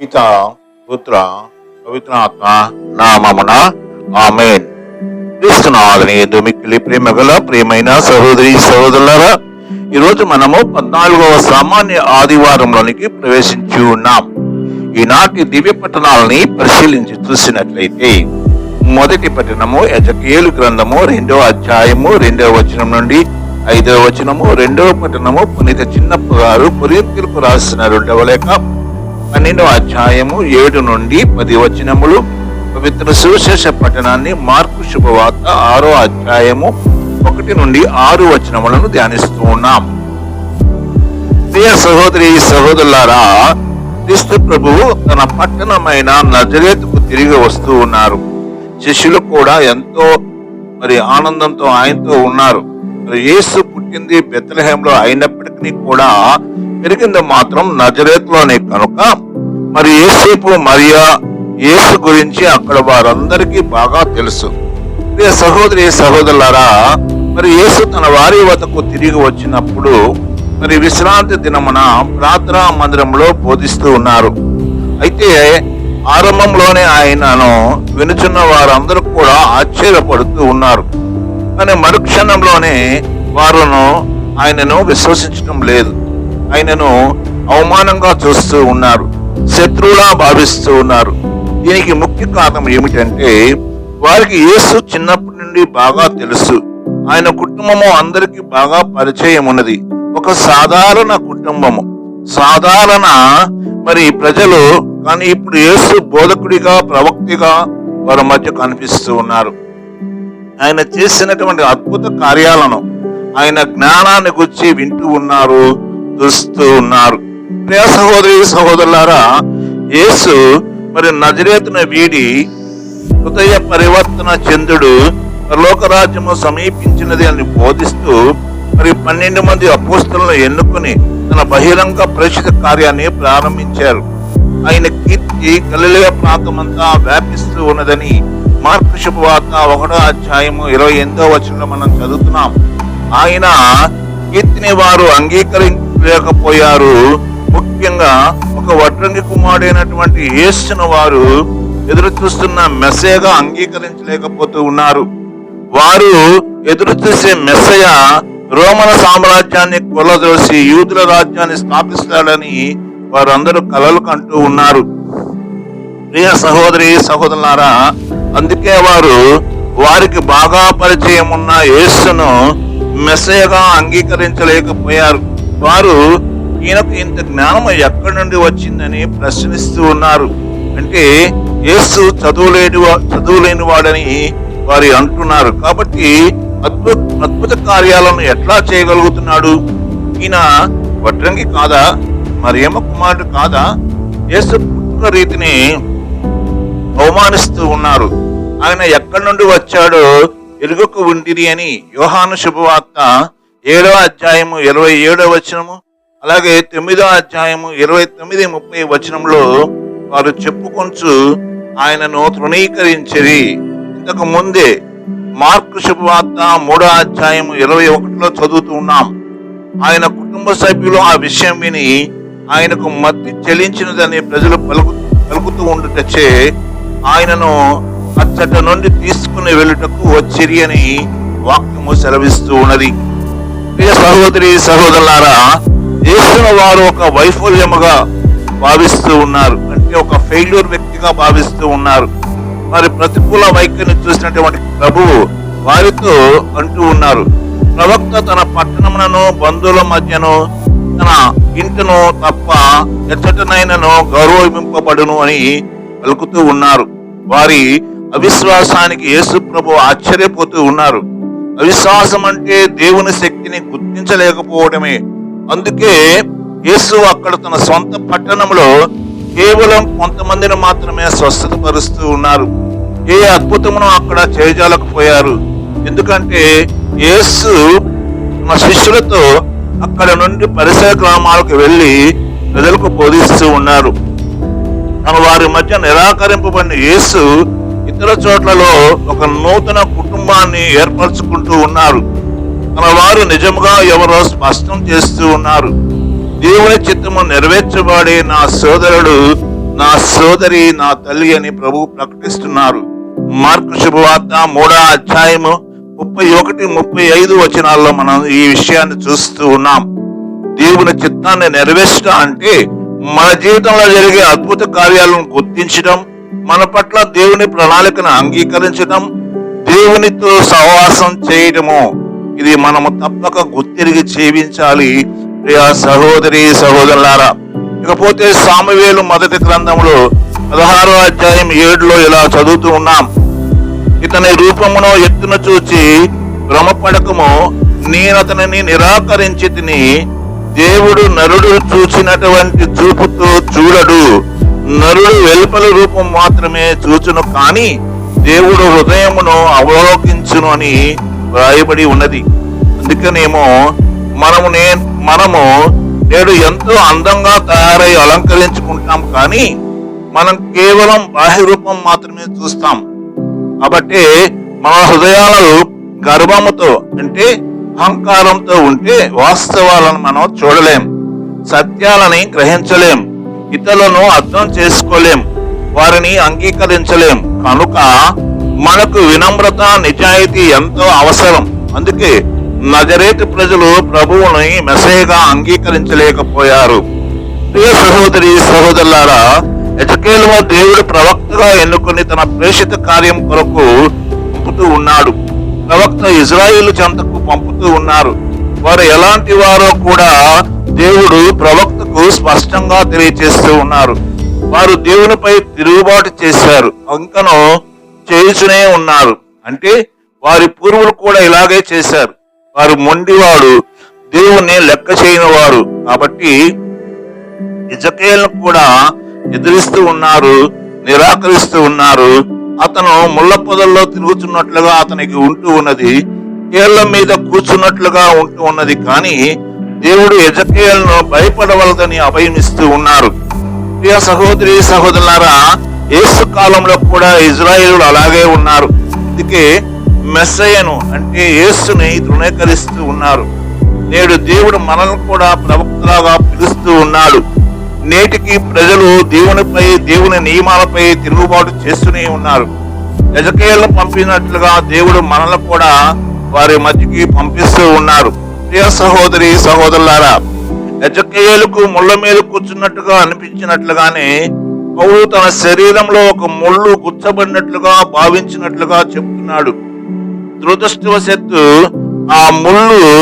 పిత పుత్ర పవిత్రాత్మ నామమున ఆమెన్. క్రీస్తునాథని దుమిక్కిలి ప్రేమ గల ప్రియమైన సహోదరి సహోదరులరా ఈరోజు మనము పద్నాలుగవ సామాన్య ఆదివారంలోనికి ప్రవేశించి ఉన్నాం. ఈనాటి దివ్య పట్టణాలని పరిశీలించి చూసినట్లయితే మొదటి పట్టణము ఎజకేలు గ్రంథము రెండవ అధ్యాయము రెండవ వచనం నుండి ఐదవ వచనము రెండవ పట్టణము పునీత చిన్నప్ప గారు కొరియన్కులకు రాసిన రెండవ లేఖ పన్నెండవ అధ్యాయము ఏడు నుండి పది వచనములు. పవిత్ర సువిశేష పట్టణాన్ని మార్పు శుభవార్త ఆరో అధ్యాయము ఒకటి నుండి ఆరు వచనములను ధ్యానిస్తూ ఉన్నాం. ప్రియ సహోదరి సహోదరులారా క్రీస్తు ప్రభువు తన పట్టణమైన నజరేతుకు తిరిగి వస్తూ ఉన్నారు. శిష్యులు కూడా ఎంతో మరి ఆనందంతో ఆయనతో ఉన్నారు. మరి యేసు పుట్టింది బెత్లహేంలో అయినప్పటికీ కూడా పెరిగింది మాత్రం నజరేత్లోనే కనుక. మరి ఏసేపు మరియా యేసు గురించి అక్కడ వారందరికీ బాగా తెలుసు. ప్రియ సహోదరి సహోదరులారా మరి యేసు తన వారి వద్దకు తిరిగి వచ్చినప్పుడు మరి విశ్రాంతి దినమున ప్రార్థనా మందిరంలో బోధిస్తూ ఉన్నారు. అయితే ఆరంభంలోనే ఆయనను వినుచున్న వారందరూ కూడా ఆశ్చర్యపడుతూ ఉన్నారు. కానీ మరుక్షణంలోనే వారును ఆయనను విశ్వసించడం లేదు. ఆయనను అవమానంగా చూస్తూ ఉన్నారు శత్రువులా భావిస్తూ ఉన్నారు. దీనికి ముఖ్య కారణం ఏమిటంటే వారికి యేసు చిన్నప్పటి నుండి బాగా తెలుసు. ఆయన కుటుంబము అందరికీ బాగా పరిచయం ఉన్నది. ఒక సాధారణ కుటుంబము. సాధారణ మరి ప్రజలు కానీ ఇప్పుడు యేసు బోధకుడిగా ప్రవక్తిగా వారి మధ్య కనిపిస్తూ ఉన్నారు. ఆయన చేసినటువంటి అద్భుత కార్యాలను ఆయన జ్ఞానాన్ని గురించి వింటూ ఉన్నారు. చూస్తూ ఉన్నారు. ప్రియ సహోదరి సహోదరులారా యేసు మరి నజరేతున వీడి హృదయ పరివర్తన చంద్రుడు లోకరాజ్యము సమీపించినది అని బోధిస్తూ మరి పన్నెండు మంది అపోస్తులను ఎన్నుకుని తన బహిరంగ ప్రేషిత కార్యాన్ని ప్రారంభించారు. ఆయన కీర్తి గలిలయ ప్రాంతమంతా వ్యాపిస్తూ ఉన్నదని మార్పు శుభవార్త ఒకటో అధ్యాయము ఇరవై ఎనిమిదో వచనంలో మనం చదువుతున్నాం. ఆయన కీర్తిని వారు అంగీకరించి లేకపోయారు. ముఖ్యంగా ఒక వడ్రంగి కుమారుడైనటువంటి యేసును వారు ఎదురు చూస్తున్న మెస్సేగా అంగీకరించలేకపోతూ ఉన్నారు. వారు ఎదురు చూసే మెస్సయ రోమన సామ్రాజ్యాన్ని కొలదోసి యూదుల రాజ్యాన్ని స్థాపిస్తాడని వారందరూ కలలు కంటూ ఉన్నారు. ప్రియ సహోదరి సహోదరులారా అందుకే వారు వారికి బాగా పరిచయం ఉన్న యేసును మెస్సయగా అంగీకరించలేకపోయారు. వారు ఈయనకు ఇంత జ్ఞానం ఎక్కడి నుండి వచ్చిందని ప్రశ్నిస్తూ ఉన్నారు. అంటే యేసు చదువులేని చదువులేని వాడని వారు అంటున్నారు. కాబట్టి అద్భుత అద్భుత కార్యాలను ఎట్లా చేయగలుగుతున్నాడు? ఈయన వడ్రంగి కాదా? మరియమ్మ కుమారుడు కాదా? యేసు పుట్టిన రీతిని అవమానిస్తూ ఉన్నారు. ఆయన ఎక్కడి నుండి వచ్చాడో ఎరుగకు ఉండిరి అని యోహాను శుభవార్త ఏడవ అధ్యాయము ఇరవై ఏడవ వచనము అలాగే తొమ్మిదో అధ్యాయము ఇరవై తొమ్మిది ముప్పై వచనంలో వారు చెప్పుకొంచు ఆయనను తృణీకరించిరి. ఇంతకు ముందే మార్కు శుభవార్త మూడో అధ్యాయము ఇరవై ఒకటిలో చదువుతూ ఉన్నాం. ఆయన కుటుంబ సభ్యులు ఆ విషయం విని ఆయనకు మత్తి చెల్లించినదని ప్రజలు పలుకు పలుకుతూ ఉండుటచే ఆయనను అచ్చట నుండి తీసుకుని వెళ్ళుటకు వచ్చిరి అని వాక్యము సెలవిస్తూ ఉన్నది. ప్రియ సహోదరి సహోదరులారా యేసును వారు ఒక వైఫల్యముగా భావిస్తూ ఉన్నారు. అంటే ఒక ఫెయిల్యూర్ వ్యక్తిగా భావిస్తూ ఉన్నారు. వారి ప్రతికూల వైఖరిని చూసినటువంటి ప్రభువు వారితో అంటూ ఉన్నారు. ప్రవక్త తన పట్టణములను బంధువుల మధ్యను తన ఇంటిను తప్ప ఎచ్చటనైనను గౌరవింపబడును అని పలుకుతూ ఉన్నారు. వారి అవిశ్వాసానికి యేసు ప్రభు ఆశ్చర్యపోతూ ఉన్నారు. అవిశ్వాసం అంటే దేవుని శక్తిని గుర్తించలేకపోవడమే. అందుకే యేసు అక్కడ తన సొంత పట్టణంలో కేవలం కొంతమందిని మాత్రమే స్వస్థత పరుస్తూ ఉన్నారు. ఏ అద్భుతమును అక్కడ చేయజాలకపోయారు ఎందుకంటే యేసు తన శిష్యులతో అక్కడ నుండి పరిసర గ్రామాలకు వెళ్ళి ప్రజలకు బోధిస్తూ ఉన్నారు. తన వారి మధ్య నిరాకరింపబడిన యేసు ఇతర చోట్లలో ఒక నూతన కుటుంబాన్ని ఏర్పరచుకుంటూ ఉన్నారు. తన వారు నిజముగా ఎవరో స్పష్టం చేస్తూ ఉన్నారు. దేవుని చిత్తము నెరవేర్చబడే నా సోదరుడు నా సోదరి నా తల్లి అని ప్రభు ప్రకటిస్తున్నారు. మార్కు శుభవార్త మూడో అధ్యాయము ముప్పై ఒకటి ముప్పై ఐదు వచనాల్లో మనం ఈ విషయాన్ని చూస్తూ ఉన్నాం. దేవుని చిత్తాన్ని నెరవేర్చడం అంటే మన జీవితంలో జరిగే అద్భుత కార్యాలను గుర్తించడం మన పట్ల దేవుని ప్రణాళికను అంగీకరించడం దేవునితో సహవాసం చేయటము ఇది మనము తప్పక గుర్తిరిగి జీవించాలి. ప్రియా సహోదరి సహోదరులారా ఇకపోతే సామవేలు మొదటి గ్రంథంలో పదహారో అధ్యాయం ఏడులో ఇలా చదువుతూ ఉన్నాం. ఇతని రూపమును ఎత్తున చూచి భ్రమపడకము నేనతనిని నిరాకరించి తిని దేవుడు నరుడు చూచినటువంటి చూపుతో చూడడు. నరుడు వెలుపల రూపం మాత్రమే చూచును కానీ దేవుడు హృదయమును అవలోకించును అని వ్రాయబడి ఉన్నది. అందుకనేమో మనము నే మనము నేడు ఎంతో అందంగా తయారై అలంకరించుకుంటాం కానీ మనం కేవలం బాహ్య రూపం మాత్రమే చూస్తాం. కాబట్టి మన హృదయాలు గర్వముతో అంటే అహంకారంతో ఉంటే వాస్తవాలను మనం చూడలేం. సత్యాలని గ్రహించలేం. ఇతరులను అర్థం చేసుకోలేం. వారిని అంగీకరించలేం. కనుక మనకు వినమ్రత నిజాయితీ ఎంతో అవసరం. అందుకే నజరేటు ప్రజలు ప్రభువుని మెసేగా అంగీకరించలేకపోయారు. ప్రియ సహోదరి సహోదరులారా ఎజకేలువ దేవుడు ప్రవక్తగా ఎన్నుకొని తన ప్రేషిత కార్యం కొరకు పంపుతూ ఉన్నాడు. ప్రవక్త ఇజ్రాయిల్ చెంతకు పంపుతూ ఉన్నారు. వారు ఎలాంటి వారో కూడా దేవుడు ప్రవక్తకు స్పష్టంగా తెలియచేస్తూ ఉన్నారు. వారు దేవునిపై తిరుగుబాటు చేశారు. అంకను చేయుచునే ఉన్నారు. అంటే వారి పూర్వులు కూడా ఇలాగే చేశారు. వారు మొండివాడు దేవుణ్ణి లెక్క చేయని వారు కాబట్టి ఇజకేలను కూడా ఎదిరిస్తూ ఉన్నారు నిరాకరిస్తూ ఉన్నారు. అతను ముళ్ళ పొదల్లో తిరుగుతున్నట్లుగా అతనికి ఉంటూ ఉన్నది కేళ్ళ మీద కూర్చున్నట్లుగా ఉంటూ ఉన్నది. కానీ దేవుడు ఎజకేలను భయపడవలదని అభయమిస్తూ ఉన్నారు. ప్రియ సహోదరి సహోదరులారా యేసు కాలంలో కూడా ఇజ్రాయేలు అలాగే ఉన్నారు. అందుకే మెస్సయ్యను అంటే యేసుని తృణీకరిస్తూ ఉన్నారు. నేడు దేవుడు మనల్ని కూడా ప్రవక్తలాగా పిలుస్తూ ఉన్నాడు. నేటికి ప్రజలు దేవునిపై దేవుని నియమాలపై తిరుగుబాటు చేస్తూనే ఉన్నారు. యజకేయులను పంపినట్లుగా దేవుడు మనల్ని కూడా వారి మధ్యకి పంపిస్తూ ఉన్నారు. ప్రియ సహోదరి సహోదరులారా ఎజకేయులకు ముళ్ళ మీద కూర్చున్నట్టుగా అనిపించినట్లుగానే పౌలు తన శరీరంలో ఒక ముళ్ళు గుచ్చబడినట్లుగా భావించినట్లుగా చెప్తున్నాడు. దురదృష్టవశత్తు ఆ ముళ్ళు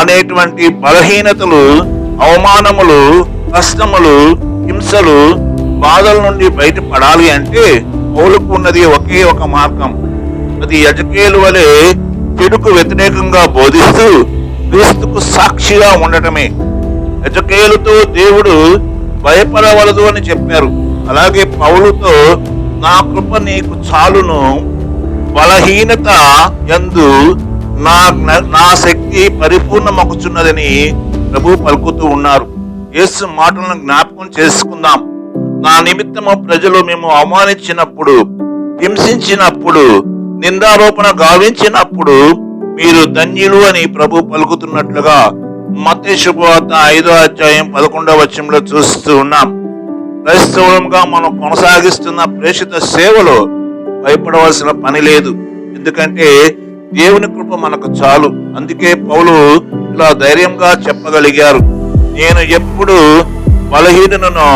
అనేటువంటి బలహీనతలు అవమానములు కష్టములు హింసలు బాధల నుండి బయటపడాలి అంటే పౌలకు ఉన్నది ఒకే ఒక మార్గం. అది యజకేలు వలె చెడుకు వ్యతిరేకంగా బోధిస్తూ క్రీస్తుకు సాక్షిగా ఉండటమే. యజకేలుతో దేవుడు భయపడవలదు అని చెప్పారు. అలాగే పౌలుతో నా కృప నీకు చాలును. బలహీనత ఎందు నా నా శక్తి పరిపూర్ణమగుచున్నదని ప్రభు పలుకుతూ ఉన్నారు. యేసు మాటలను జ్ఞాపకం చేసుకుందాం. నా నిమిత్తము ప్రజలు మేము అవమానించినప్పుడు హింసించినప్పుడు నిందారోపణ గావించినప్పుడు మీరు ధన్యులు అని ప్రభు పలుకుతున్నట్లుగా మతే శుభవార్త ఐదో అధ్యాయం పదకొండవ వచ్చంలో చూస్తూ ఉన్నాం. క్రైస్తవులంగా మనం కొనసాగిస్తున్న ప్రేషిత సేవలో భయపడవలసిన పని లేదు. ఎందుకంటే దేవుని కృప మనకు చాలు. అందుకే పౌలు ఇలా ధైర్యంగా చెప్పగలిగారు. నేను ఎప్పుడు బలహీనునో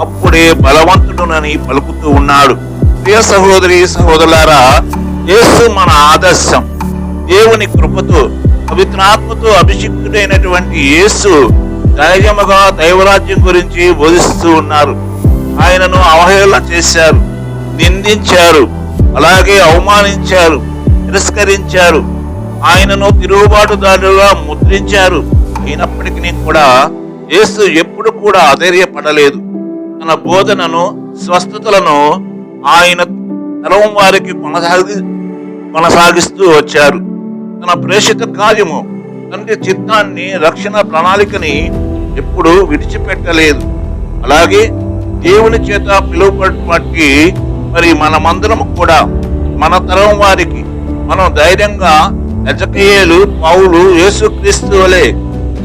అప్పుడే బలవంతుడునని పలుకుతూ ఉన్నాడు. ప్రియ సహోదరి సహోదరులారా యేసు మన ఆదర్శం. దేవుని కృపతో పవిత్రాత్మతో అభిషిక్తుడైనటువంటి యేసు ధైర్యముగా దైవరాజ్యం గురించి బోధిస్తూ ఉన్నారు. ఆయనను అవహేళన చేశారు నిందించారు అలాగే అవమానించారు తిరస్కరించారు. ఆయనను తిరుగుబాటుదారులుగా ముద్రించారు. అయినప్పటికీ కూడా యేసు ఎప్పుడు కూడా అధైర్యపడలేదు. తన బోధనను స్వస్థతలను ఆయన తరం వారికి కొనసాగి కొనసాగిస్తూ వచ్చారు. తన ప్రేషిత కార్యము తండ్రి చిత్తాన్ని రక్షణ ప్రణాళికని ఎప్పుడు విడిచిపెట్టలేదు. అలాగే దేవుని చేత పిలువబట్టి మరి మనమందరం కూడా మన తరం వారికి మనం ధైర్యంగా యజకీయులు పౌలు యేసుక్రీస్తు వలె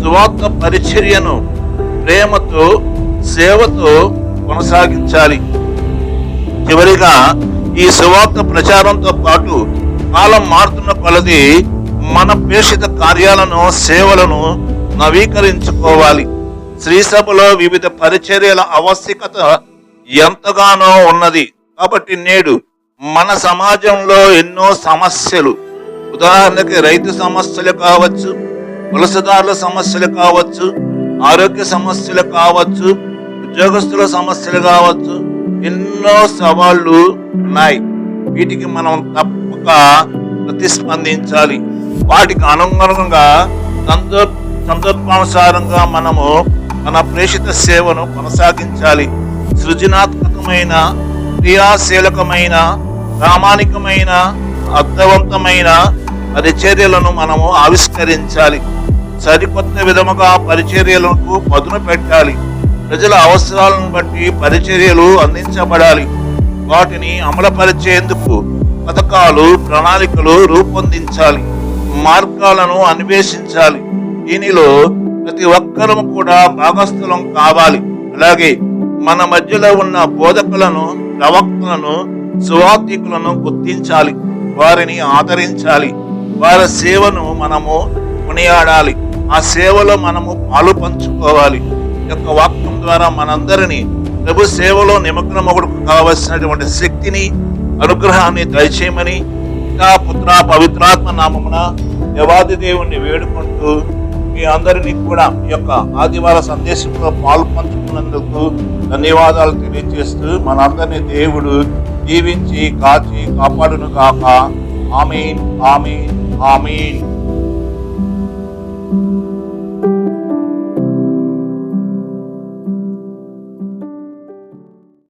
సువార్త పరిచర్యను ప్రేమతో సేవతో కొనసాగించాలి. చివరిగా ఈ సువార్త ప్రచారంతో పాటు కాలం మారుతున్న కొలది మన ప్రేషిత కార్యాలను సేవలను నవీకరించుకోవాలి. శ్రీ సభలో వివిధ పరిచర్యల ఆవశ్యకత ఎంతగానో ఉన్నది. కాబట్టి నేడు మన సమాజంలో ఎన్నో సమస్యలు. ఉదాహరణకి రైతు సమస్యలు కావచ్చు వలసదారుల సమస్యలు కావచ్చు ఆరోగ్య సమస్యలు కావచ్చు ఉద్యోగస్తుల సమస్యలు కావచ్చు ఎన్నో సవాళ్ళు ఉన్నాయి. వీటికి మనం తప్పక ప్రతిస్పందించాలి. వాటికి అనుగుణంగా సందర్భ సందర్భానుసారంగా మనము మన ప్రేషిత సేవను కొనసాగించాలి. సృజనాత్మకమైన క్రియాశీలకమైన ప్రామాణికమైన అర్థవంతమైన పరిచర్యలను మనము ఆవిష్కరించాలి. సరికొత్త విధముగా పరిచర్యలకు పదును పెట్టాలి. ప్రజల అవసరాలను బట్టి పరిచర్యలు అందించబడాలి. వాటిని అమలుపరిచేందుకు పథకాలు ప్రణాళికలు రూపొందించాలి. మార్గాలను అన్వేషించాలి. దీనిలో ప్రతి ఒక్కరూ కూడా భాగస్థలం కావాలి. అలాగే మన మధ్యలో ఉన్న బోధకులను ప్రవక్తలను సువార్థికులను గుర్తించాలి. వారిని ఆదరించాలి. వారి సేవను మనము కొనియాడాలి. ఆ సేవలో మనము పాలు పంచుకోవాలి. యొక్క వాక్యం ద్వారా మనందరినీ ప్రభు సేవలో నిమగ్నమగుడుకు కావలసినటువంటి శక్తిని అనుగ్రహాన్ని దయచేయమని పిత పుత్ర పవిత్రాత్మ నామమున దేవాది దేవుణ్ణి వేడుకుంటూ మీ అందరినీ కూడా ఈ యొక్క ఆదివార సందేశంలో పాలు పంచుకున్నందుకు ధన్యవాదాలు తెలియజేస్తూ మనందరినీ దేవుడు దీవించి కాచి కాపాడును కాక ఆమెన్ ఆమెన్ ఆమెన్.